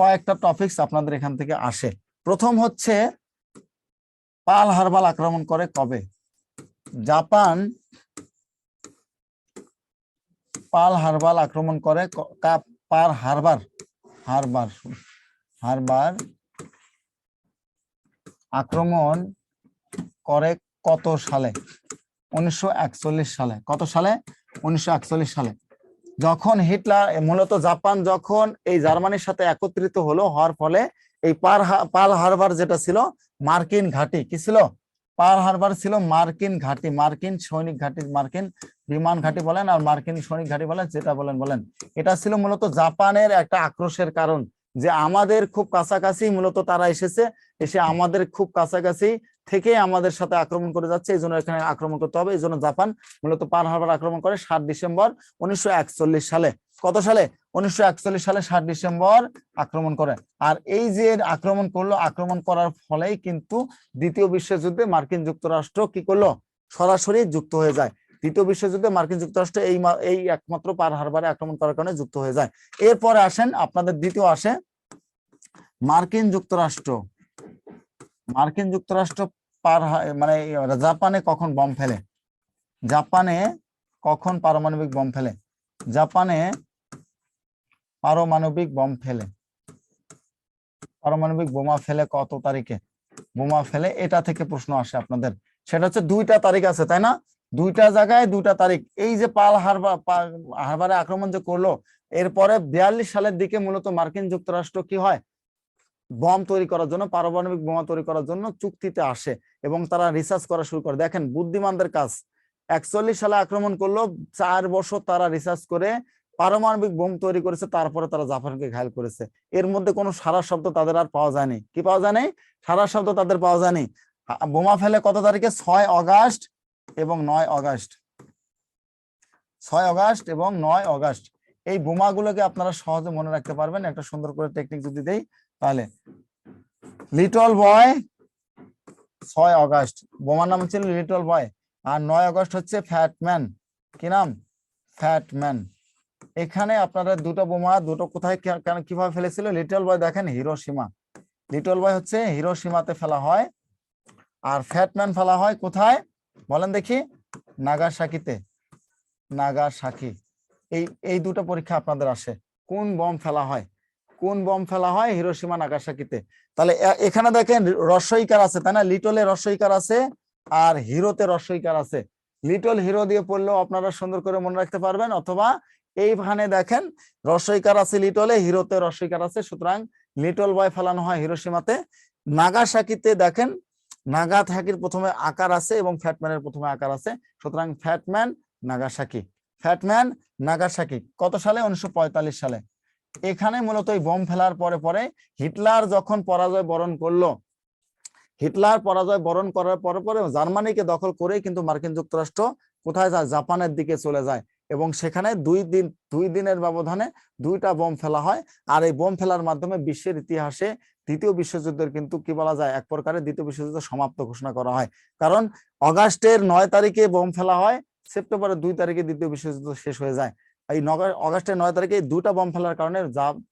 কয়েকটা টপিকস আপনাদের এখান থেকে আসে। প্রথম হচ্ছে পাল হারবাল আক্রমণ করে কবে? জাপান পাল হারবাল আক্রমণ করে পার হারবার হারবার হারবার আক্রমণ করে কত সালে? উনিশশো একচল্লিশ সালে। কত সালে? উনিশশো একচল্লিশ সালে। যখন হিটলার মূলত জাপান যখন এই জার্মানির সাথে একত্রিত হলো, হওয়ার ফলে এই পার পাল হারবার যেটা ছিল, মার্কিন ঘাঁটি। কি ছিল? পাল হারবার ছিল মার্কিন ঘাঁটি। মার্কিন সৈনিক ঘাঁটি, মার্কিন বিমান ঘাঁটি বলেন আর মার্কিন সৈনিক ঘাঁটি বলেন, যেটা বলেন বলেন। এটা ছিল মূলত জাপানের একটা আক্রোশের কারণ যে আমাদের খুব কাছাকাছি মূলত তারা এসেছে, এসে আমাদের খুব কাছাকাছি থেকে আমাদের সাথে আক্রমণ করে যাচ্ছে, এই জন্য এখানে আক্রমণ করতে হবে। এই জন্য জাপান মূলত পার হারবার আক্রমণ করে সাত ডিসেম্বর উনিশশো একচল্লিশ সালে। কত সালে? উনিশশো একচল্লিশ সালে সাত ডিসেম্বর আক্রমণ করে। আর এই যে আক্রমণ করল, আক্রমণ করার ফলেই কিন্তু দ্বিতীয় বিশ্বযুদ্ধে মার্কিন যুক্তরাষ্ট্র কি করল? সরাসরি যুক্ত হয়ে যায়। দ্বিতীয় বিশ্বযুদ্ধে মার্কিন যুক্তরাষ্ট্র এই এই একমাত্র পার হারবারে আক্রমণ করার কারণে যুক্ত হয়ে যায়। এরপরে আসেন, আপনাদের দ্বিতীয় আসে মার্কিন যুক্তরাষ্ট্র। মার্কিন যুক্তরাষ্ট্র পার মানে জাপানে কখন বম ফেলে? জাপানে কখন পারমাণবিক বম ফেলে? জাপানে পারমাণবিক বম ফেলে। পারমাণবিক বোমা ফেলে কত তারিখে? বোমা ফেলে এটা থেকে প্রশ্ন আসে আপনাদের। সেটা হচ্ছে দুইটা তারিখ আছে, তাই না? দুইটা জায়গায় দুইটা তারিখ। এই যে পাল হারবার হারবারে আক্রমণ যে করল, এরপরে বিয়াল্লিশ সালের দিকে মূলত মার্কিন যুক্তরাষ্ট্র কি হয়? বম তৈরি করার জন্য, পারমাণবিক বোমা তৈরি করার জন্য চুক্তিতে আসে এবং তারা রিসার্চ করা শুরু করে। দেখেন, বুদ্ধিমানদের কাজ। একচল্লিশ সালে আক্রমণ করল, চার বছর তারা রিসার্চ করে পারমাণবিক বোম তৈরি করেছে, তারপরে তারা জাপানকে ঘায়ল করেছে। এর মধ্যে কোনো সারা শব্দ তাদের আর পাওয়া যায়নি কি পাওয়া যায়নি সারা শব্দ তাদের পাওয়া যায়নি বোমা ফেলে কত তারিখে? ছয় অগাস্ট এবং নয় অগাস্ট। ছয় অগাস্ট এবং নয় অগাস্ট। এই বোমাগুলোকে আপনারা সহজে মনে রাখতে পারবেন। একটা সুন্দর করে টেকনিক যদি দেই তাহলে লিটল বয় ছয় অগাস্ট। বোমার নাম ছিল লিটল বয় আর নয় অগস্ট হচ্ছে ফ্যাটম্যান কি নাম? ফ্যাটম্যান এখানে আপনারা দুটো বোমা, দুটো কোথায় কেন কীভাবে ফেলেছিল? লিটল বয় দেখেন হিরোসীমা লিটল বয় হচ্ছে হিরোসীমাতে ফেলা হয় আর ফ্যাটম্যান ফেলা হয় কোথায়? বলেন দেখি, নাগাসাকিতে। নাগাসাকি। এই এই দুটো পরীক্ষা আপনাদের আসে। কোন বম ফেলা হয়? কোন বম ফেলা হয় হিরোসীমা নাগাসাকিতে? তাহলে এখানে দেখেন রস্বইকার আছে, তাই না? লিটলে রস্বইকার আছে আর হিরোতে রস্বইকার আছে। লিটল হিরো দিয়ে পড়লেও আপনারা সুন্দর করে মনে রাখতে পারবেন, অথবা এইখানে দেখেন রস্বইকার আছে লিটলে, হিরোতে রস্বইকার আছে, সুতরাং লিটল বয় ফেলানো হয় হিরোসীমাতে। নাগাসাকিতে দেখেন নাগা থাকির প্রথমে আকার আছে এবং ফ্যাটম্যানের প্রথমে আকার আছে, সুতরাং ফ্যাটম্যান নাগাসাকি। ফ্যাটম্যান নাগাসাকি, কত সালে? উনিশশো পঁয়তাল্লিশ সালে। এখানে মূলত বোম ফেলার পরে পরে হিটলার যখন পরাজয় বরণ করল, হিটলার পরাজয় বরণ করার পরে পরে জার্মানিকে দখল করে কিন্তু মার্কিন যুক্তরাষ্ট্র কোথায় যায়? জাপানের দিকে চলে যায়। এবং সেখানে দুই দিন, দুই দিনের ব্যবধানে দুইটা বোম ফেলা হয়। আর এই বোম ফেলার মাধ্যমে বিশ্বের ইতিহাসে দ্বিতীয় বিশ্বযুদ্ধের কিন্তু কি বলা যায়? এক প্রকারে দ্বিতীয় বিশ্বযুদ্ধ সমাপ্ত ঘোষণা করা হয়। কারণ অগাস্টের নয় তারিখে বোম ফেলা হয়, সেপ্টেম্বরের দুই তারিখে দ্বিতীয় বিশ্বযুদ্ধ শেষ হয়ে যায়। এই অগাস্টের নয় তারিখে দুটা বোম ফেলার কারণে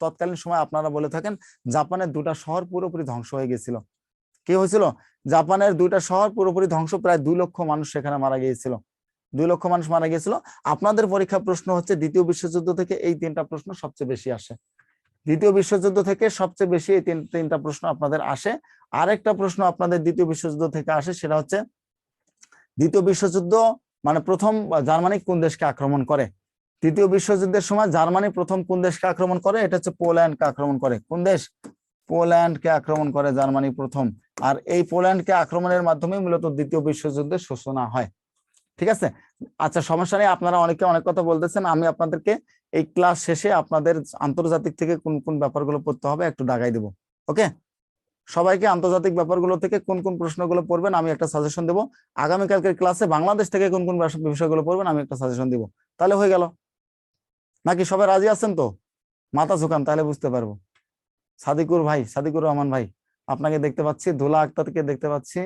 তৎকালীন সময় আপনারা বলে থাকেন, জাপানের দুটা শহর পুরোপুরি ধ্বংস হয়ে গেছিল। কি হয়েছিল? জাপানের দুইটা শহর পুরোপুরি ধ্বংস, প্রায় দুই লক্ষ মানুষ সেখানে মারা গিয়েছিল। দুই লক্ষ মানুষ মারা গিয়েছিল। আপনাদের পরীক্ষা প্রশ্ন হচ্ছে, দ্বিতীয় বিশ্বযুদ্ধ থেকে এই তিনটা প্রশ্ন সবচেয়ে বেশি আসে। দ্বিতীয় বিশ্বযুদ্ধ থেকে সবচেয়ে বেশি এই তিন, তিনটা প্রশ্ন আপনাদের আসে। আরেকটা প্রশ্ন আপনাদের দ্বিতীয় বিশ্বযুদ্ধ থেকে আসে, সেটা হচ্ছে, দ্বিতীয় বিশ্বযুদ্ধ মানে প্রথম জার্মানি কোন দেশকে আক্রমণ করে? তৃতীয় বিশ্বযুদ্ধের সময় জার্মানি প্রথম কোন দেশকে আক্রমণ করে? এটা হচ্ছে পোল্যান্ডকে আক্রমণ করে। কোন দেশ? পোল্যান্ডকে আক্রমণ করে জার্মানি প্রথম। আর এই পোল্যান্ডকে আক্রমণের মাধ্যমে মূলত দ্বিতীয় বিশ্বযুদ্ধের সূচনা হয়। ঠিক আছে? আচ্ছা সমস্যা নেই। আপনারা অনেকে অনেক কথা বলতেছেন। আমি আপনাদেরকে এই ক্লাস শেষে আপনাদের আন্তর্জাতিক থেকে কোন কোন ব্যাপারগুলো পড়তে হবে একটু দাগাই দেবো। ওকে? সবাইকে আন্তর্জাতিক ব্যাপারগুলো থেকে কোন কোন প্রশ্নগুলো পড়বেন আমি একটা সাজেশন দেবো। আগামীকালকের ক্লাসে বাংলাদেশ থেকে কোন কোন বিষয়গুলো পড়বেন আমি একটা সাজেশন দিব। তাহলে হয়ে গেল। নাকি সবাই রাজি আছেন তো? মাথা ঝুকান, তাহলে বুঝতে পারব। সাদিকুর ভাই, সাদিকুর রহমান ভাই, আপনাকে দেখতে পাচ্ছি, ধুলা আক্তারকে দেখতে পাচ্ছি,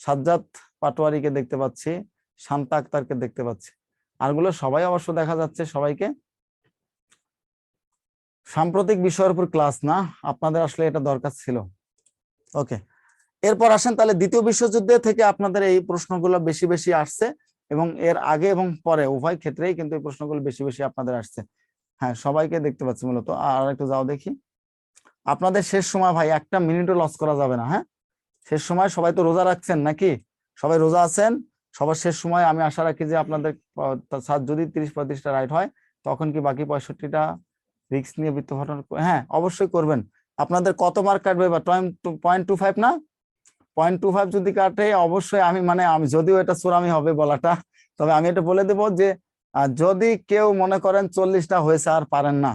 সাজ্জাদ পাটোয়ারিকে দেখতে পাচ্ছি, শান্তা আক্তারকে দেখতে পাচ্ছি। আরগুলো সবাই অবশ্য দেখা যাচ্ছে সবাইকে। সাম্প্রতিক বিষয়ের উপর ক্লাস না, আপনাদের আসলে এটা দরকার ছিল। ওকে, এরপর আসেন তাহলে দ্বিতীয় বিশ্বযুদ্ধে থেকে আপনাদের এই প্রশ্নগুলো বেশি বেশি আসছে এবং এর আগে এবং পরে উভয় ক্ষেত্রেই কিন্তু এই প্রশ্নগুলো বেশি বেশি আপনাদের আসছে। হ্যাঁ সবাইকে দেখতে পাচ্ছি মূলত। আর একটু যাও দেখি। আপনাদের শেষ সময় ভাই, একটা মিনিটও লস করা যাবে না হ্যাঁ? শেষ সময় সবাই তো রোজা রাখছেন নাকি? সবাই রোজা আছেন? সবার শেষ সময় আমি আশা রাখি যে আপনাদের সাত- যদি তিরিশ পঁয়ত্রিশটা রাইট হয়, তখন কি বাকি পঁয়ষট্টিটা রিস্ক নিয়ে বৃত্ত ঘটনা হ্যাঁ অবশ্যই করবেন। আপনাদের কত মার্ক কাটবে বা পয়েন্ট টু ফাইভ না? পয়েন্ট টু ফাইভ যদি কাটে, অবশ্যই আমি মানে আমি, যদিও এটা সুরামি হবে বলাটা, তবে আমি এটা বলে দেবো যে আহ, যদি কেউ মনে করেন চল্লিশটা হয়েছে আর পারেন না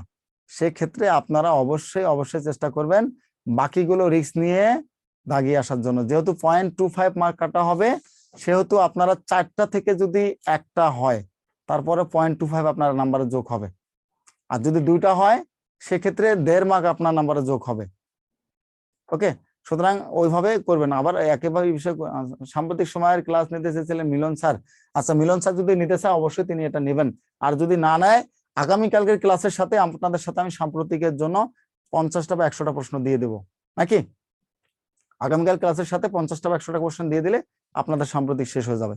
সেক্ষেত্রে আপনারা অবশ্যই অবশ্যই চেষ্টা করবেন বাকিগুলো রিস্ক নিয়ে দাগিয়ে আসার জন্য। যেহেতু পয়েন্ট টু ফাইভ মার্ক কাটা হবে সেহেতু আপনারা চারটা থেকে যদি একটা হয় তারপরে পয়েন্ট টু ফাইভ আপনার নাম্বারে যোগ হবে। আর যদি দুইটা হয় সেক্ষেত্রে দেড় মার্ক আপনার নাম্বারে যোগ হবে। ওকে সুতরাং ওইভাবে করবেন আবার একেবারে বিষয় সাম্প্রতিক সময়ের ক্লাস নিতে চেয়েছিলেন মিলন স্যার। আচ্ছা মিলন স্যার যদি নিতে চায়, অবশ্যই তিনি এটা নেবেন। আর যদি না নেয়, আগামীকালকের ক্লাসের সাথে আপনাদের সাথে আমি সাম্প্রতিকের জন্য পঞ্চাশটা বা একশোটা প্রশ্ন দিয়ে দেবো। নাকি? আগামীকাল ক্লাসের সাথে পঞ্চাশটা বা একশোটা কোশ্চেন দিয়ে দিলে আপনাদের সাম্প্রতিক শেষ হয়ে যাবে।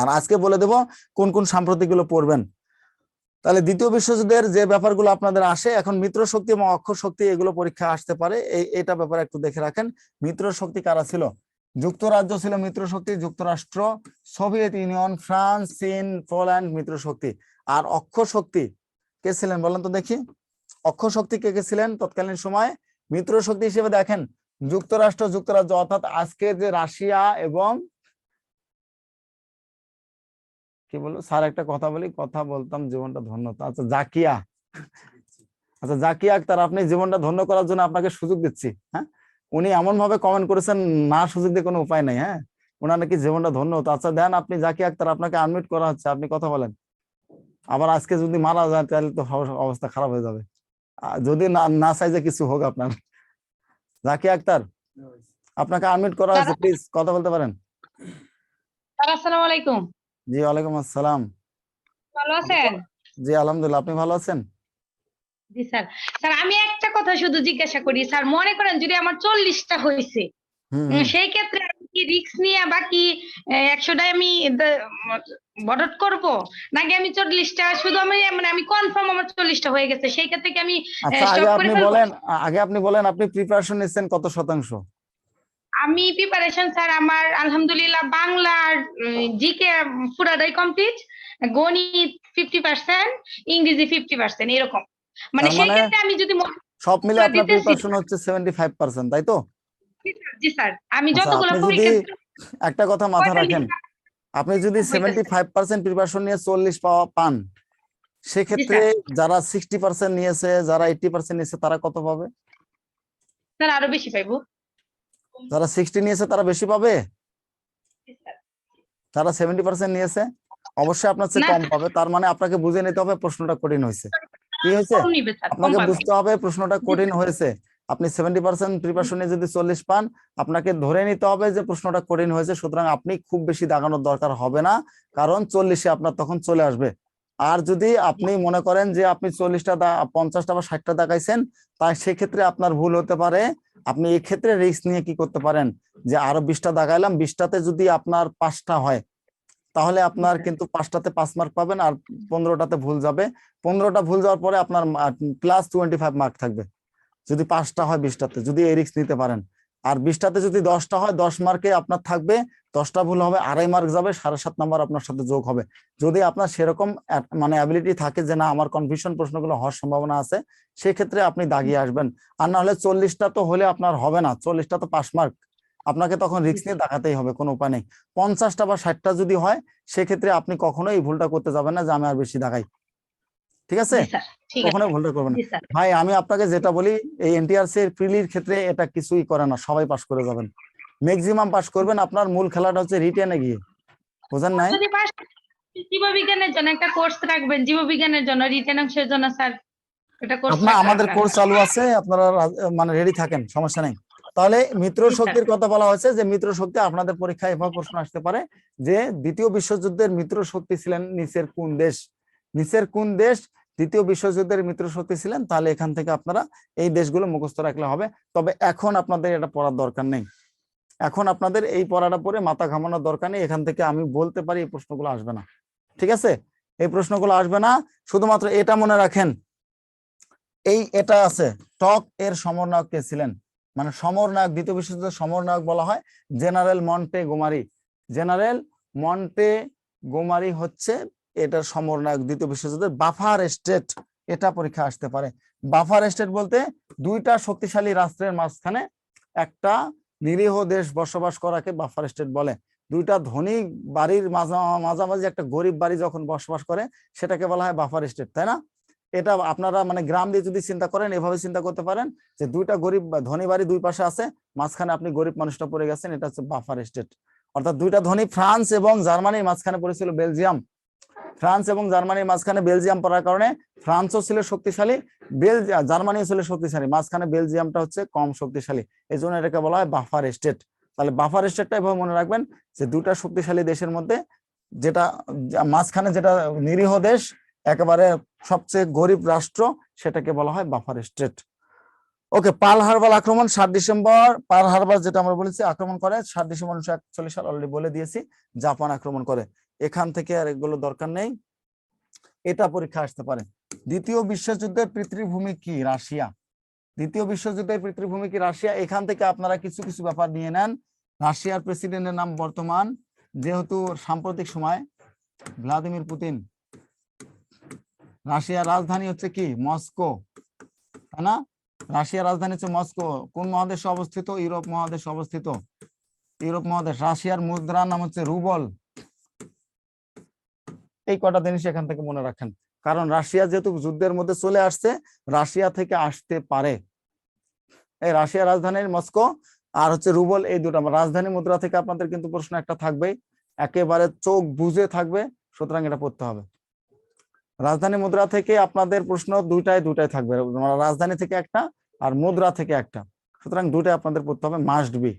আর আজকে বলে দেব কোন কোন সাম্প্রতিকগুলো পড়বেন। তাহলে দ্বিতীয় বিশ্বযুদ্ধের যে ব্যাপারগুলো আপনাদের আসে, এখন মিত্র শক্তি এবং অক্ষর শক্তি এগুলো পরীক্ষা আসতে পারে। এই এটা ব্যাপারে একটু দেখে রাখেন। মিত্র শক্তি কারা ছিল? যুক্তরাজ্য ছিল মিত্র শক্তি, যুক্তরাষ্ট্র, সোভিয়েত ইউনিয়ন, ফ্রান্স, চীন, পোল্যান্ড মিত্র শক্তি। আর অক্ষর শক্তি কে ছিলেন বলেন তো দেখি। অক্ষর শক্তি কে কে ছিলেন? তৎকালীন সময় মিত্র শক্তি হিসেবে দেখেন। যুক্তরাষ্ট্র, যুক্তরাজ্য, অর্থাৎ আজকে যে রাশিয়া এবং কি বলব স্যার একটা কথা বলি কথা বলতাম জীবনটা ধন্যতা আচ্ছা জাকিয়া। আচ্ছা জাকিয়া আক্তার আপনি জীবনটা ধন্য করার জন্য আপনাকে সুযোগ দিচ্ছি হ্যাঁ? উনি এমন ভাবে কমেন্ট করেছেন না সুযোগ দিয়ে কোনো উপায় নাই হ্যাঁ? ওনার নাকি জীবনটা ধন্য হতো। আচ্ছা দেন আপনি জাকিয়া আক্তার আপনাকে আনমিট করা হচ্ছে আপনি কথা বলেন। আবার আজকে যদি মারা যায় তাহলে তো অব- অবস্থা খারাপ হয়ে যাবে। যদি না না চাই যে কিছু হোক আপনার। জাকিয়া আক্তার আপনাকে আনমিট করা হয়েছে প্লিজ কথা বলতে পারেন। আসসালামু আলাইকুম। জি ওয়ালাইকুম আসসালাম। ভালো আছেন? জি আলহামদুলিল্লাহ আপনি ভালো আছেন? জি স্যার। স্যার আমি একটা কথা শুধু জিজ্ঞাসা করি স্যার মনে করেন যদি আমার চল্লিশটা হয়েছে হুম সেই ক্ষেত্রে আমি কি রিস্ক নিয়ে বাকি একশোটাই আমি বডট করব? নাকি আমি চল্লিশটা শুধু আমি মানে আমি কনফার্ম আমার চল্লিশটা হয়ে গেছে সেই ক্ষেত্রে কি আমি আচ্ছা আগে আপনি বলেন আগে আপনি বলেন আপনি প্রিপারেশন নিচ্ছেন কত শতাংশ? আমি প্রিপারেশন স্যার আমার আলহামদুলিল্লাহ বাংলার জিকে পুরাটাই কমপ্লিট গণিত ফিফটি পার্সেন্ট ইংরেজি ফিফটি পার্সেন্ট এরকম। মানে সেই মানে ক্ষেত্রে আমি যদি সব মিলে আপনার প্রিপারেশন হচ্ছে সেভেন্টি ফাইভ পার্সেন্ট তাই তো? জি স্যার আমি আচ্ছা, যতগুলো পরীক্ষা একটা কথা মাথায় পঁয়তাল্লিশ রাখেন। আপনি যদি হইতেছে। সেভেন্টি ফাইভ পার্সেন্ট প্রিপারেশন নিয়ে চল্লিশ পাওয়া পান সেক্ষেত্রে যারা সিক্সটি পার্সেন্ট নিয়েছে যারা এইটি পার্সেন্ট নিয়েছে তারা কত পাবে? স্যার আরও বেশি পাইবো। যারা সিক্সটি নিয়েছে তারা বেশি পাবে। যারা সেভেন্টি পার্সেন্ট নিয়েছে? অবশ্যই আপনার চেয়ে কম পাবে তার মানে আপনাকে বুঝে নিতে হবে প্রশ্নটা কঠিন হয়েছে। কি হয়েছে? আপনাকে বুঝতে হবে প্রশ্নটা কঠিন হয়েছে। আপনি সেভেন্টি পার্সেন্ট প্রিপারেশনে যদি চল্লিশ পান আপনাকে ধরে নিতে হবে যে প্রশ্নটা কঠিন হয়েছে সুতরাং আপনি খুব বেশি দাগানোর দরকার হবে না কারণ চল্লিশে আপনার তখন চলে আসবে। আর যদি আপনি মনে করেন যে আপনি চল্লিশটা পঞ্চাশটা বা ষাটটা দেখাইছেন তাই সেক্ষেত্রে আপনার ভুল হতে পারে। আপনি এই ক্ষেত্রে রিস্ক নিয়ে কি করতে পারেন? যে আরও বিশটা দাগাইলাম বিশটাতে যদি আপনার পাঁচটা হয় তাহলে আপনার কিন্তু পাঁচটাতে পাঁচ মার্ক পাবেন আর পনেরোটাতে ভুল যাবে। পনেরোটা ভুল যাওয়ার পরে আপনার প্লাস টোয়েন্টি ফাইভ মার্ক থাকবে। যদি পাঁচটা হয় বিশটাতে যদি এই রিস্ক নিতে পারেন। আর বিশটাতে যদি দশটা হয়, দশ মার্কে আপনার থাকবে, দশটা ভুল হবে, আড়াই মার্ক যাবে, সাড়ে সাত নাম্বার আপনার সাথে যোগ হবে। যদি আপনার সেরকম মানে অ্যাবিলিটি থাকে যে না, আমার কনফিউশন প্রশ্নগুলো হওয়ার সম্ভাবনা আছে, সেক্ষেত্রে আপনি দাগিয়ে আসবেন। আর না হলে চল্লিশটা তো হলে আপনার হবে না, চল্লিশটা তো পাস মার্ক আপনাকে তখন রিস্ক নিয়ে দেখাতেই হবে, কোনো উপায় নেই। পঞ্চাশটা বা ষাটটা যদি হয়, সেক্ষেত্রে আপনি কখনোই ভুলটা করতে যাবেন না যে আমি আর বেশি দেখাই ঠিক আছে? কখনোই ভুলটা করবেন ভাই আমি আপনাকে যেটা বলি এই এনটিআরসি এর প্রিলির ক্ষেত্রে এটা কিছুই করে না সবাই পাস করে যাবেন। ম্যাক্সিমাম পাস করবেন আপনার মূল খেলাটা হচ্ছে রিটেনে গিয়ে। বুঝেন নাই? জীববিজ্ঞানের জন্য একটা কোর্স রাখবেন জীববিজ্ঞানের জন্য রিটেন অংশের জন্য স্যার। এটা কোর্স আমাদের কোর্স চালু আছে আপনারা মানে রেডি থাকেন সমস্যা নেই। তাহলে মিত্র শক্তির কথা বলা হয়েছে যে মিত্র শক্তি আপনাদের পরীক্ষায় এভাবে প্রশ্ন আসতে পারে যে দ্বিতীয় বিশ্বযুদ্ধের মিত্র শক্তি ছিলেন নিচের কোন দেশ? নিচের কোন দেশ দ্বিতীয় বিশ্বযুদ্ধের মিত্র শক্তি ছিলেন, তাহলে এখান থেকে আপনারা এই দেশগুলো মুখস্থ রাখলে হবে। তবে এখন আপনাদের এটা পড়ার দরকার নেই। এখন আপনাদের এই পড়াটা পড়ে মাথা ঘামানোর দরকার নেই। এখান থেকে আমি বলতে পারি এই প্রশ্নগুলো আসবে না। ঠিক আছে? এই প্রশ্নগুলো আসবে না। শুধুমাত্র এটা মনে রাখেন, এই এটা আছে, টক এর সমরনায়ক কে ছিলেন? মানে সমরনায়ক দ্বিতীয় বিশ্বযুদ্ধের সমরনায়ক বলা হয় general Montgomery general Montgomery হচ্ছে এটার সমরনায়ক দ্বিতীয় বিশ্বযুদ্ধের বাফার স্টেট এটা পরীক্ষা আসতে পারে। বাফার স্টেট বলতে দুইটা শক্তিশালী রাষ্ট্রের মাঝখানে একটা নিরীহ দেশ বসবাস করাকে বাফার স্টেট বলে। দুইটা ধনী বাড়ির মাঝা- মাঝামাঝি একটা গরিব বাড়ি যখন বসবাস করে, সেটাকে বলা হয় বাফার স্টেট, তাই না? এটা আপনারা মানে গ্রাম দিয়ে যদি চিন্তা করেন, এভাবে চিন্তা করতে পারেন যে দুইটা গরিব ধনী বাড়ি দুই পাশে আছে, মাঝখানে আপনি গরিব মানুষটা পড়ে গেছেন, এটা হচ্ছে বাফার স্টেট। অর্থাৎ দুইটা ধনী ফ্রান্স এবং জার্মানির মাঝখানে পড়েছিল বেলজিয়াম। ফ্রান্স এবং জার্মানির মাঝখানে বেলজিয়াম পড়ার কারণে ফ্রান্সও ছিল শক্তিশালী বেল জার্মানিও ছিল শক্তিশালী। মাঝখানে বেলজিয়ামটা হচ্ছে কম শক্তিশালী। এই জন্য এটাকে বলা হয় বাফার স্টেট। তাহলে বাফার স্টেটটা এভাবে মনে রাখবেন যে দুটা শক্তিশালী দেশের মধ্যে যেটা মাঝখানে যেটা নিরীহ দেশ, একেবারে সবচেয়ে গরিব রাষ্ট্র, সেটাকে বলা হয় buffer state. Okay, Pearl Harbour আক্রমণ সাত ডিসেম্বর। পাল হারবার যেটা আমরা বলেছি, আক্রমণ করে সাত ডিসেম্বর উনিশশো একচল্লিশ সাল অলরেডি বলে দিয়েছি, জাপান আক্রমণ করে। এখান থেকে আর এগুলো দরকার নেই। এটা পরীক্ষা আসতে পারে। দ্বিতীয় বিশ্বযুদ্ধের পিতৃভূমি কি? রাশিয়া। দ্বিতীয় বিশ্বযুদ্ধের পিতৃভূমি কি? রাশিয়া। এখান থেকে আপনারা কিছু কিছু ব্যাপার নিয়ে নেন। রাশিয়ার প্রেসিডেন্টের নাম বর্তমান, যেহেতু সাম্প্রতিক সময়, ভ্লাদিমির পুতিন। রাশিয়ার রাজধানী হচ্ছে কি? মস্কো। তাই না? রাশিয়ার রাজধানী হচ্ছে মস্কো। কোন মহাদেশে অবস্থিত? ইউরোপ মহাদেশে অবস্থিত। ইউরোপ মহাদেশ। রাশিয়ার মুদ্রার নাম হচ্ছে রুবল। এই কটা জিনিস এখান থেকে মনে রাখেন। কারণ রাশিয়া যেহেতু যুদ্ধের মধ্যে চলে আসছে, রাশিয়া থেকে আসতে পারে। এই রাশিয়া রাজধানীর মস্কো আর হচ্ছে রুবল, এই দুটো রাজধানী মুদ্রা থেকে আপনাদের কিন্তু প্রশ্ন একটা থাকবেই একেবারে চোখ বুঝে থাকবে, সুতরাং এটা পড়তে হবে। রাজধানী মুদ্রা থেকে আপনাদের প্রশ্ন দুইটাই দুইটাই থাকবে। রাজধানী থেকে একটা আর মুদ্রা থেকে একটা। সুতরাং দুইটাই আপনাদের পড়তে হবে মাস্ট বি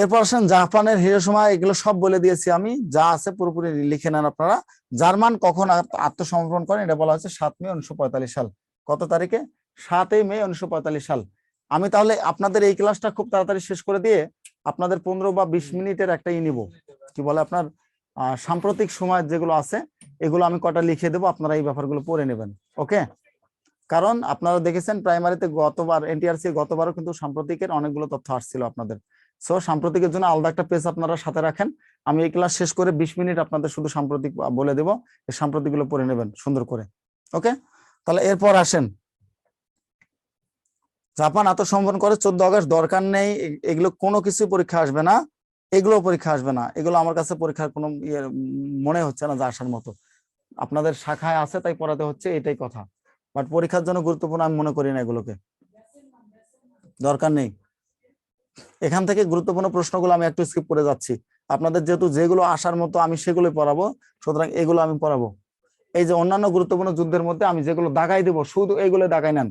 এরপর আসেন জাপানের হিরোসীমা এগুলো সব বলে দিয়েছি আমি। যা আছে পুরোপুরি লিখে নেন আপনারা। জার্মান কখন আত্ম- আত্মসমর্পণ করেন? এটা বলা হচ্ছে সাত মে উনিশশো পঁয়তাল্লিশ সাল। কত তারিখে? সাতই মে উনিশশো পঁয়তাল্লিশ সাল। আমি তাহলে আপনাদের এই ক্লাসটা খুব তাড়াতাড়ি শেষ করে দিয়ে আপনাদের পনেরো বা বিশ মিনিটের একটা ই নিব। কি বলে আপনার সাম্প্রতিক সময় যেগুলো আছে, এগুলো আমি কটা লিখে দেবো, আপনারা এই ব্যাপারগুলো পড়ে নেবেন। ওকে? কারণ আপনারা দেখেছেন প্রাইমারিতে গতবার এনটিআরসি গতবারও কিন্তু সাম্প্রতিকের অনেকগুলো তথ্য আসছিল আপনাদের। সো সাম্প্রতিকের জন্য আলাদা একটা পেজ আপনারা সাথে রাখেন। আমি এই ক্লাস শেষ করে বিশ মিনিট আপনাদের শুধু সাম্প্রতিক বলে দেবো। এই সাম্প্রতিকগুলো পড়ে নেবেন, সুন্দর করে। ওকে তাহলে এরপর আসেন। জাপান আত্মসমর্পণ করে, চোদ্দ আগস্ট দরকার নেই। এগুলো কোনো কিছু পরীক্ষা আসবে না। এগুলো পরীক্ষা আসবে না। এগুলো আমার কাছে পরীক্ষার কোনো ইয়ে মনে হচ্ছে না যে আসার মতো। আপনাদের শাখায় আছে, তাই পড়াতে হচ্ছে, এটাই কথা। বাট পরীক্ষার জন্য গুরুত্বপূর্ণ, আমি মনে করি না এগুলোকে। দরকার নেই। এখান থেকে গুরুত্বপূর্ণ প্রশ্নগুলো আমি একটু স্কিপ করে যাচ্ছি। আপনাদের যেহেতু যেগুলো আসার মতো আমি সেগুলোই পড়াবো, সুতরাং এগুলো আমি পড়াবো। এই যে অন্যান্য গুরুত্বপূর্ণ যুদ্ধের মধ্যে আমি যেগুলো দাগাই দেবো, শুধু এইগুলো দাগাই নেন।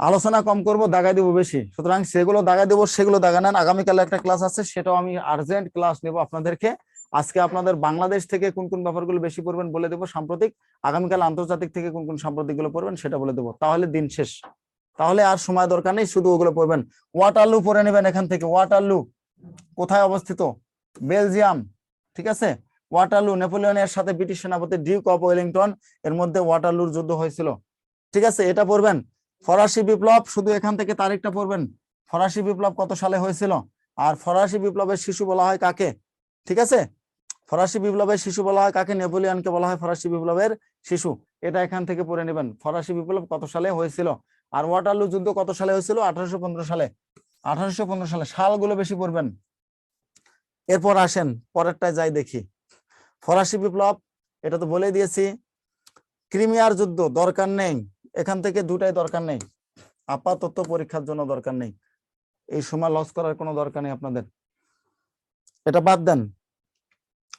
আলোচনা কম করব, দাগাই দেবো বেশি। সুতরাং সেগুলো দাগাই দেবো, সেগুলো দাগা নেন। আগামীকালে একটা ক্লাস আছে, সেটাও আমি আর্জেন্ট ক্লাস নেব আপনাদেরকে। আজকে আপনাদের বাংলাদেশ থেকে কোন কোন ব্যাপারগুলো বেশি পড়বেন বলে দেবো সাম্প্রতিক। আগামীকাল আন্তর্জাতিক থেকে কোন কোন সাম্প্রতিকগুলো পড়বেন সেটা বলে দেবো। তাহলে দিন শেষ। তাহলে আর সময় দরকার নেই, শুধু ওগুলো পড়বেন। ওয়াটারলু পড়ে নেবেন এখান থেকে। ওয়াটারলু কোথায় অবস্থিত? বেলজিয়াম ঠিক আছে? ওয়াটারলু নেপোলিয়নের সাথে ব্রিটিশ সেনাপতি ডিউক অফ ওয়েলিংটন এর মধ্যে ওয়াটারলুর যুদ্ধ হয়েছিল। ঠিক আছে? এটা পড়বেন। ফরাসি বিপ্লব, শুধু এখান থেকে তারিখটা পড়বেন। ফরাসি বিপ্লব কত সালে হয়েছিল? আর ফরাসি বিপ্লবের শিশু বলা হয় কাকে? ঠিক আছে? ফরাসি বিপ্লবের শিশু বলা হয় কাকে? নেপোলিয়নকে বলা হয় ফরাসি বিপ্লবের শিশু। এটা এখান থেকে পড়ে নেবেন। ফরাসি বিপ্লব কত সালে হয়েছিল? আর ওয়াটারলু যুদ্ধ কত সালে হয়েছিল? আঠারোশো পনেরো সালে। আঠারোশো পনেরো সালে সালগুলো বেশি পড়বেন। এরপর আসেন, পরেরটায় যাই দেখি। ফরাসি বিপ্লব, এটা তো বলে দিয়েছি। ক্রিমিয়ার যুদ্ধ, দরকার নেই। এখান থেকে দুটাই দরকার নেই। আপাতত পরীক্ষার জন্য দরকার নেই। এই সময় লস করার কোনো দরকার নেই আপনাদের। এটা বাদ দেন।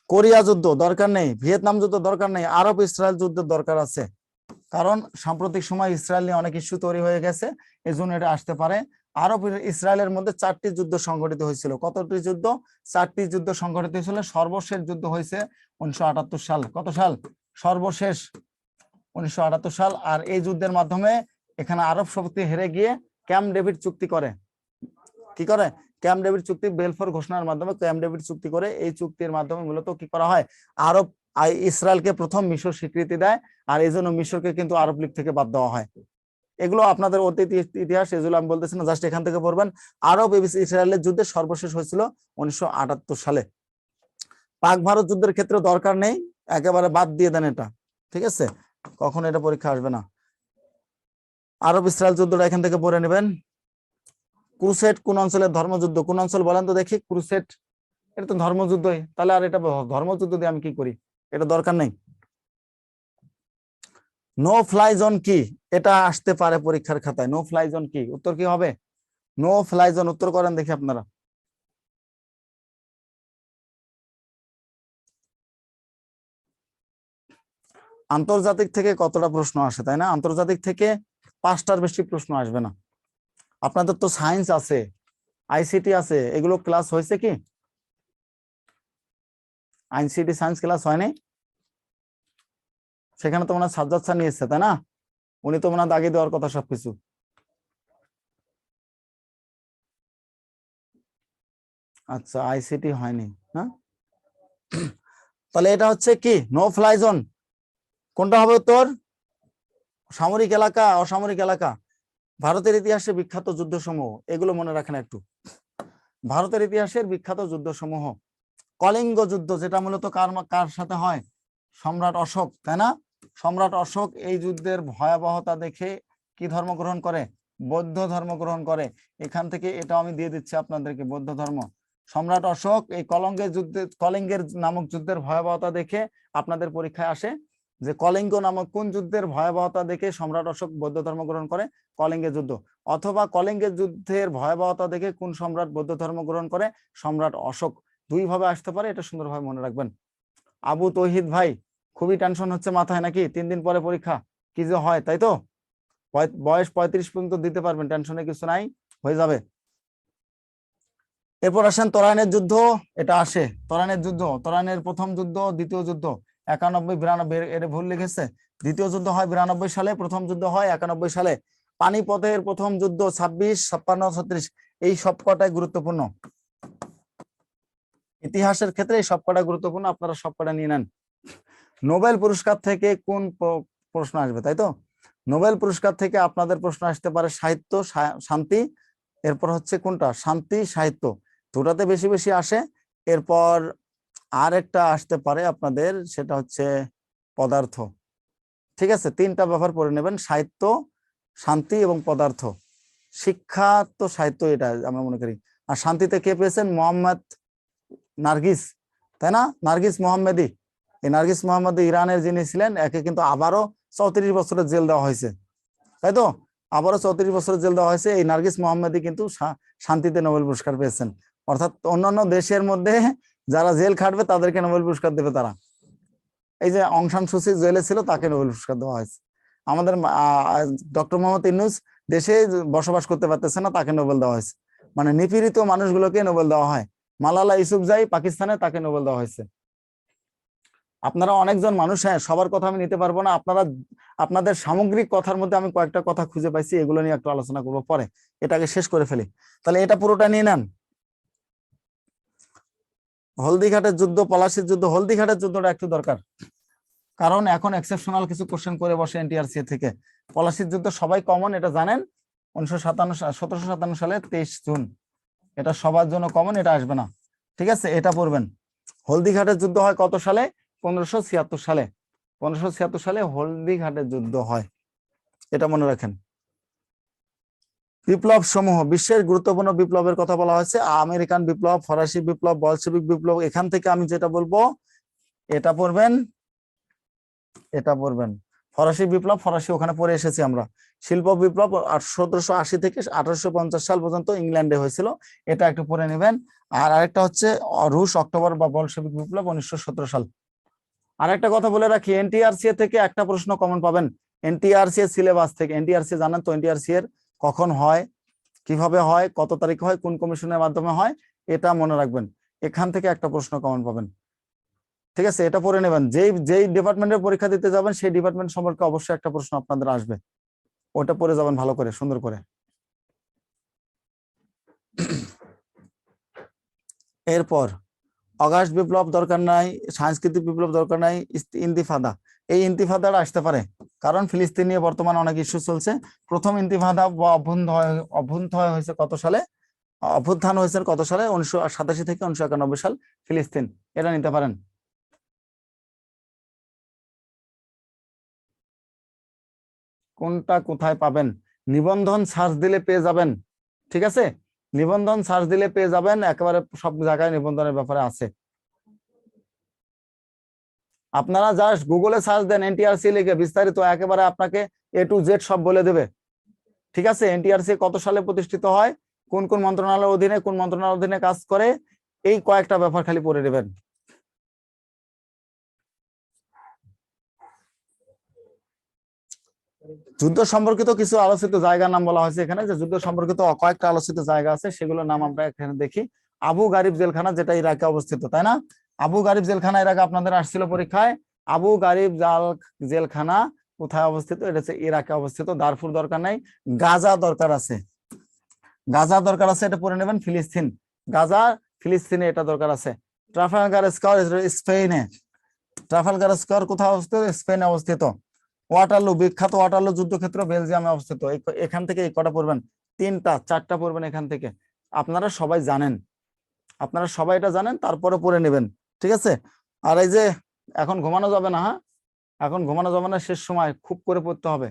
কোরিয়া যুদ্ধ, দরকার নেই। ভিয়েতনাম যুদ্ধ দরকার নেই। আরব ইসরায়েল যুদ্ধের দরকার আছে। কারণ সাম্প্রতিক সময় ইসরায়েল নিয়ে অনেক ইস্যু তৈরি হয়ে গেছে, এই জন্য এটা আসতে পারে। আরব ইসরায়েলের মধ্যে চারটি যুদ্ধ সংঘটিত হয়েছিল। কতটি যুদ্ধ? চারটি যুদ্ধ সংঘটিত হয়েছিল। সর্বশেষ যুদ্ধ হয়েছে উনিশশো আটাত্তর সাল। কত সাল? সর্বশেষ উনিশশো আটাত্তর সাল। আর এই যুদ্ধের মাধ্যমে এখানে আরব শক্তি হেরে গিয়ে ক্যাম্প ডেভিড চুক্তি করে। কি করে? ক্যাম্প ডেভিড চুক্তি বেলফোর ঘোষণার মাধ্যমে ক্যাম্প ডেভিড চুক্তি করে। এই চুক্তির মাধ্যমে মূলত কি করা হয়? আরব ইসরায়েলকে প্রথম মিশর স্বীকৃতি দেয়, আর এই জন্য মিশরকে কিন্তু আরব লীগ থেকে বাদ দেওয়া হয়। এগুলো আপনাদের অতীত ইতিহাস এগুলো আমি বলতেছি না, জাস্ট এখান থেকে পড়বেন। আরব এবং ইসরায়েলের যুদ্ধে সর্বশেষ হয়েছিল উনিশশো আটাত্তর সালে। পাক ভারত যুদ্ধের ক্ষেত্রে দরকার নেই, একেবারে বাদ দিয়ে দেন এটা, ঠিক আছে? কখন এটা পরীক্ষা আসবে না। আরব ইসরায়েল যুদ্ধটা এখান থেকে পড়ে নেবেন। ক্রুসেট কোন অঞ্চলের ধর্মযুদ্ধ? কোন অঞ্চল বলেন তো দেখি ক্রুসেট এটা তো ধর্মযুদ্ধই। তাহলে আর এটা ধর্মযুদ্ধ দিয়ে আমি কি করি? এটা দরকার নেই। নো ফ্লাই জোন কি এটা আসতে পারে পরীক্ষার খাতায়। নো ফ্লাই জোন কি উত্তর কি হবে? নো ফ্লাই জোন উত্তর করেন দেখি আপনারা। আন্তর্জাতিক থেকে কতটা প্রশ্ন আসে, তাই না? আন্তর্জাতিক থেকে পাঁচটার বেশি প্রশ্ন আসবে না। আপনাদের তো সায়েন্স আছে আইসিটি আছে, এগুলো ক্লাস হয়েছে কি? আইসিটি সায়েন্স ক্লাস হয়নি। সেখানে তো ওনার সাজ্জাদ নিয়ে এসছে, তাই না? উনি তো ওনার দাগে দেওয়ার কথা সবকিছু। আচ্ছা আইসিটি হয়নি না তাহলে এটা হচ্ছে কি? নো ফ্লাই জোন কোনটা হবে তোর সামরিক এলাকা, অসামরিক এলাকা। ভারতের ইতিহাসে বিখ্যাত যুদ্ধ সমূহ এগুলো মনে রাখেন একটু। ভারতের ইতিহাসের বিখ্যাত যুদ্ধ সমূহ কলিঙ্গ যুদ্ধ, যেটা মূলত কার কার সাথে হয়? সম্রাট অশোক, তাই না? সম্রাট অশোক এই যুদ্ধের ভয়াবহতা দেখে কি ধর্ম গ্রহণ করে? বৌদ্ধ ধর্ম গ্রহণ করে। এখান থেকে এটা আমি দিয়ে দিচ্ছি আপনাদেরকে, বৌদ্ধ ধর্ম। সম্রাট অশোক এই কলঙ্গের যুদ্ধে, কলিঙ্গের নামক যুদ্ধের ভয়াবহতা দেখে আপনাদের পরীক্ষায় আসে যে কলিঙ্গ নামক কোন যুদ্ধের ভয়াবহতা দেখে সম্রাট অশোক বৌদ্ধ ধর্ম গ্রহণ করে? কলিঙ্গের যুদ্ধ। অথবা কলিঙ্গের যুদ্ধের ভয়াবহতা দেখে কোন সম্রাট বৌদ্ধ ধর্ম গ্রহণ করে? সম্রাট অশোক। দুই ভাবে আসতে পারে, এটা সুন্দরভাবে মনে রাখবেন। আবু তৌহিদ ভাই, খুবই টেনশন হচ্ছে মাথায় নাকি? তিন দিন পরে পরীক্ষা, কি যে হয়, তাই তো? বয়স পঁয়ত্রিশ পর্যন্ত দিতে পারবেন টেনশনে কিছু নাই, হয়ে যাবে। এরপর আসেন তরাইনের যুদ্ধ, এটা আসে। তরাইনের যুদ্ধ, তরাইনের প্রথম যুদ্ধ, দ্বিতীয় যুদ্ধ, একানব্বই, বিরানব্বই এর ভুল লিখেছে। দ্বিতীয় যুদ্ধ হয় বিরানব্বই সালে, প্রথম যুদ্ধ হয় একানব্বই সালে। পানিপথের প্রথম যুদ্ধ ছাব্বিশ, ছাপ্পান্ন, ছত্রিশ, এই সবকটাই গুরুত্বপূর্ণ। ইতিহাসের ক্ষেত্রে এই সবকটা গুরুত্বপূর্ণ, আপনারা সবকটা নিয়ে নেন। নোবেল পুরস্কার থেকে কোন প্রশ্ন আসবে, তাই তো? নোবেল পুরস্কার থেকে আপনাদের প্রশ্ন আসতে পারে সাহিত্য শান্তি, এরপর হচ্ছে কোনটা? শান্তি, সাহিত্য, দুটাতে বেশি বেশি আসে। এরপর আর একটা আসতে পারে আপনাদের, সেটা হচ্ছে পদার্থ। ঠিক আছে, তিনটা ব্যাপার পড়ে নেবেন, সাহিত্য, শান্তি এবং পদার্থ। শিক্ষা তো সাহিত্য এটা, আমরা মনে করি। আর শান্তিতে কে পেয়েছেন? মোহাম্মদ নার্গিস, তাই না? নার্গিস মোহাম্মদী। এই নার্গিস মোহাম্মদ ইরানের যিনি ছিলেন, একে কিন্তু আবারও চৌত্রিশ বছরের জেল দেওয়া হয়েছে। তাই তো? আবারও চৌত্রিশ বছরের জেল দেওয়া হয়েছে। এই নার্গিস মোহাম্মদী কিন্তু শান্তিতে নোবেল পুরস্কার পেয়েছেন। অর্থাৎ অন্যান্য দেশের মধ্যে যারা জেল খাটবে, তাদেরকে নোবেল পুরস্কার দেবে তারা। এই যে অংশান সুচি জেলে ছিল, তাকে নোবেল পুরস্কার দেওয়া হয়েছে। আমাদের ডক্টর মোহাম্মদ ইনুস দেশে বসবাস করতে পারতেছে না, তাকে নোবেল দেওয়া হয়েছে। মানে নিপীড়িত মানুষগুলোকে নোবেল দেওয়া হয়। মালালা ইসুফজাই পাকিস্তানে তাকে নোবেল দেওয়া হয়েছে। আপনারা অনেকজন মানুষ হ্যাঁ সবার কথা আমি নিতে পারব না। আপনারা, আপনাদের সামগ্রিক কথার মধ্যে আমি কয়েকটা কথা খুঁজে পাইছি, এগুলো নিয়ে একটু আলোচনা করব পরে। এটাকে শেষ করে ফেলি। তাহলে এটা পুরোটা নিয়ে নেন। হলদিঘাটের যুদ্ধ, পলাশির যুদ্ধ, হলদিঘাটের যুদ্ধটা একটু দরকার। কারণ এখন এক্সেপশনাল কিছু কোশ্চেন করে বসে এনটিআরসি থেকে। পলাশির যুদ্ধ সবাই কমন এটা জানেন, উনিশশো সাতান্ন, সতেরোশো সাতান্ন সালে তেইশ জুন। এটা সবার জন্য কমন এটা আসবে না। ঠিক আছে? এটা পড়বেন। হলদিঘাটের যুদ্ধ হয় কত সালে? পনেরোশো ছিয়াত্তর সালে। পনেরোশো ছিয়াত্তর সালে হলদিঘাটের যুদ্ধ হয়। এটা মনে রাখেন। বিপ্লব সমূহ, বিশ্বের গুরুত্বপূর্ণ বিপ্লবের কথা বলা হয়েছে। আমেরিকান বিপ্লব, ফরাসি বিপ্লব বলসেবিক বিপ্লব, এখান থেকে আমি যেটা বলব, এটা পড়বেন এটা পড়বেন। ফরাসি বিপ্লব, ফরাসি ওখানে পড়ে এসেছি আমরা। শিল্প বিপ্লব সতেরোশো আশি থেকে আঠারোশো পঞ্চাশ সাল পর্যন্ত ইংল্যান্ডে হয়েছিল। এটা একটু পড়ে নেবেন। আর আরেকটা হচ্ছে, রুশ অক্টোবর বা বলসেবিক বিপ্লব উনিশশো সতেরো সাল। আরেকটা কথা বলে রাখি, এনটিআরসি থেকে একটা প্রশ্ন কমন পাবেন। এনটিআরসি সিলেবাস থেকে, এনটিআরসি জানেন তো, এনটিআরসি এর কখন হয়, কীভাবে হয়, কত তারিখ হয়, কোন কমিশনের মাধ্যমে হয়, এটা মনে রাখবেন। এখান থেকে একটা প্রশ্ন কমন পাবেন। ঠিক আছে, এটা পড়ে নেবেন। যেই যেই ডিপার্টমেন্টের পরীক্ষা দিতে যাবেন, সেই ডিপার্টমেন্ট সম্পর্কে অবশ্যই একটা প্রশ্ন আপনাদের আসবে। ওটা পড়ে যাবেন ভালো করে, সুন্দর করে। এরপর, অগাস্ট বিপ্লব দরকার নাই, সাংস্কৃতিক বিপ্লব দরকার নাই ইন্তিফাদা। এই ইন্তিফাদাটা আসতে পারে, কারণ ফিলিস্তিন নিয়ে বর্তমানে অনেক ইস্যু চলছে। প্রথম ইন্তিফাদা অভ্যুত্থান হয়েছে কত সালে? অভ্যুত্থান হয়েছে কত সালে? উনিশশো সাতাশি থেকে উনিশশো একানব্বই সাল ফিলিস্তিন। এটা নিতে পারেন। কোনটা কোথায় পাবেন? নিবন্ধন সার্চ দিলে পেয়ে যাবেন। ঠিক আছে? নিবন্ধন সার্চ দিলে পেয়ে যাবেন, একেবারে সব জায়গায় নিবন্ধনের ব্যাপারে আছে। আপনারা জাস্ট গুগলে সার্চ দেন এনটিআরসি লিখে, বিস্তারিত একেবারে আপনাকে এ টু জেড সব বলে দেবে। ঠিক আছে? এনটিআরসি কত সালে প্রতিষ্ঠিত হয়? কোন কোন মন্ত্রণালয়ের অধীনে, কোন মন্ত্রণালয়ের অধীনে কাজ করে? এই কয়েকটা ব্যাপার খালি পড়ে নেবেন। যুদ্ধ সম্পর্কিত কিছু আলোচিত জায়গার নাম বলা হয়েছে এখানে, যে যুদ্ধ সম্পর্কিত কয়েকটা আলোচিত জায়গা আছে, সেগুলোর নাম আমরা এখানে দেখি। আবু গারিব জেলখানা, যেটা ইরাকে অবস্থিত, তাই না? আবু গারিব জেলখানা আগে আপনাদের আসছিল পরীক্ষায়। আবু গারিব জাল জেলখানা কোথায় অবস্থিত? এটা হচ্ছে ইরাকে অবস্থিত, দারফুর দরকার নাই। গাজা দরকার আছে। গাজা দরকার আছে, এটা পড়ে নেবেন, ফিলিস্তিন। গাজা, ফিলিস্তিনে এটা দরকার আছে। ট্রাফালগার স্কোয়ার, স্পেনে। ট্রাফালগার স্কোয়ার কোথায় অবস্থিত? স্পেনে অবস্থিত। ওয়াটারলু, বিখ্যাত ওয়াটারলু যুদ্ধক্ষেত্র বেলজিয়ামে অবস্থিত। এখান থেকে এই কটা পড়বেন তিনটা, চারটা পড়বেন এখান থেকে। আপনারা সবাই জানেন। আপনারা সবাই এটা জানেন, তারপরে পড়ে নেবেন। ঠিক আছে? আর এই যে, এখন ঘুমানো যাবে না হ্যাঁ? এখন ঘুমানো যাবে না, শেষ সময়, খুব করে পড়তে হবে।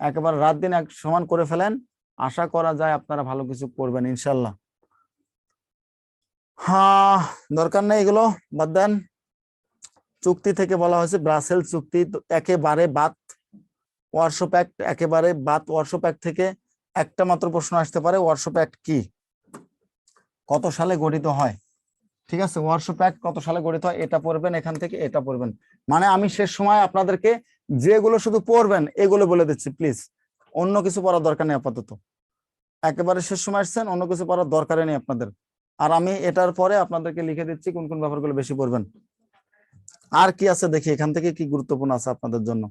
একেবারে রাত দিন এক সমান করে ফেলেন। আশা করা যায় আপনারা ভালো কিছু করবেন ইনশাল্লাহ হ্যাঁ দরকার নেই এগুলো, বাদ দেন। চুক্তি থেকে বলা হয়েছে ব্রাসেল চুক্তি একেবারে বাদ ওয়ার্কশপ অ্যাক্ট একেবারে বাদ ওয়ার্কশপ অ্যাক্ট থেকে একটা মাত্র প্রশ্ন আসতে পারে ওয়ার্কশপ অ্যাক্ট কি? কত সালে গঠিত হয়? ঠিক আছে ওয়ার্কশপ অ্যাক্ট কত সালে গঠিত হয়? এটা পড়বেন, এখান থেকে এটা পড়বেন। মানে আমি শেষ সময় আপনাদেরকে যেগুলো শুধু পড়বেন, এগুলো বলে দিচ্ছি প্লিজ অন্য কিছু পড়ার দরকার নেই আপাতত। একেবারে শেষ সময় আসছেন, অন্য কিছু পড়ার দরকার নেই আপনাদের। আর আমি এটার পরে আপনাদেরকে লিখে দিচ্ছি, কোন কোন ব্যাপারগুলো বেশি পড়বেন। আর কি আছে দেখি, এখান থেকে কি গুরুত্বপূর্ণ আছে আপনাদের জন্য?